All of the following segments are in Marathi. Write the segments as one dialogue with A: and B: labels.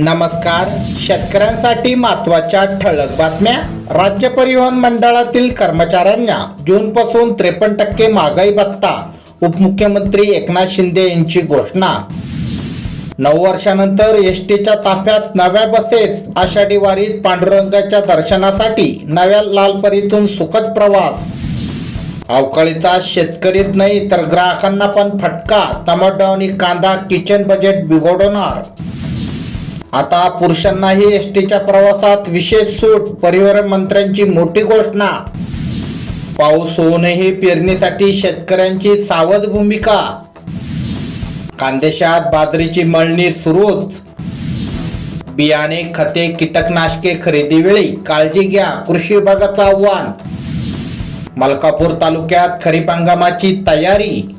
A: नमस्कार. शेतकऱ्यांसाठी महत्त्वाच्या ठळक बातम्या. राज्य परिवहन मंडळातील कर्मचाऱ्यांना जूनपासून त्रेपन्न टक्के महागाई भत्ता. उपमुख्यमंत्री एकनाथ शिंदे यांची घोषणा. नऊ वर्षानंतर एस टीच्या ताफ्यात नव्या बसेस आषाढी वारीत पांडुरंगाच्या दर्शनासाठी नव्या लालपरीतून सुखद प्रवास. अवकाळीचा शेतकरीच नाही तर ग्राहकांना पण फटका. टमाटो आणि कांदा किचन बजेट बिघडवणार. आता पुरुषांनाही एस टीच्या प्रवासात विशेष सूट परिवहन मंत्र्यांची मोठी घोषणा. पाऊस होऊनही पेरणीसाठी शेतकऱ्यांची सावध भूमिका. कांदेशात बाजरीची मळणी सुरूच. बियाणे खते कीटकनाशके खरेदी वेळी काळजी घ्या कृषी विभागाचं आव्हान. मलकापूर तालुक्यात खरीप हंगामाची तयारी.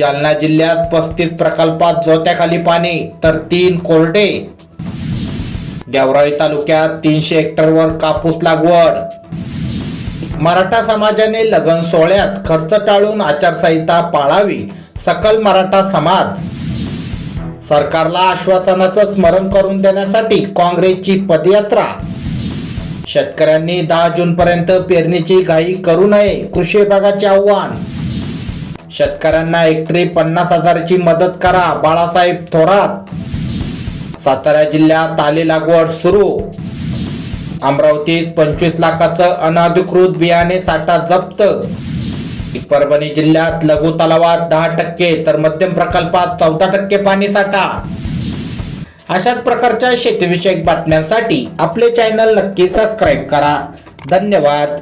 A: जालना जिल्ह्यात पस्तीस प्रकल्पात जोत्याखाली पाणी तर तीन कोरडे. देवराळी तालुक्यात तीनशे हेक्टरवर कापूस लागवड. मराठा समाजाने लगन सोहळ्यात खर्च टाळून आचारसंहिता पाळावी सकल मराठा समाज. सरकारला आश्वासनाचं स्मरण करून देण्यासाठी काँग्रेसची पदयात्रा. शेतकऱ्यांनी दहा जून पर्यंत पेरणीची घाई करू नये कृषी विभागाचे आव्हान. शेतकऱ्यांना हेक्टरी पन्नास हजाराची मदत करा बाळासाहेब थोरात. सातारा जिल्ह्यात आले लागवड सुरू. अमरावतीत पंचवीस लाखाचं अनधिकृत बियाणे साठा जप्त. परभणी जिल्ह्यात लघु तलावात दहा टक्के तर मध्यम प्रकल्पात चौदा टक्के पाणी साठा. अशाच प्रकारच्या शेतीविषयक बातम्यांसाठी आपले चॅनल नक्की सबस्क्राईब करा. धन्यवाद.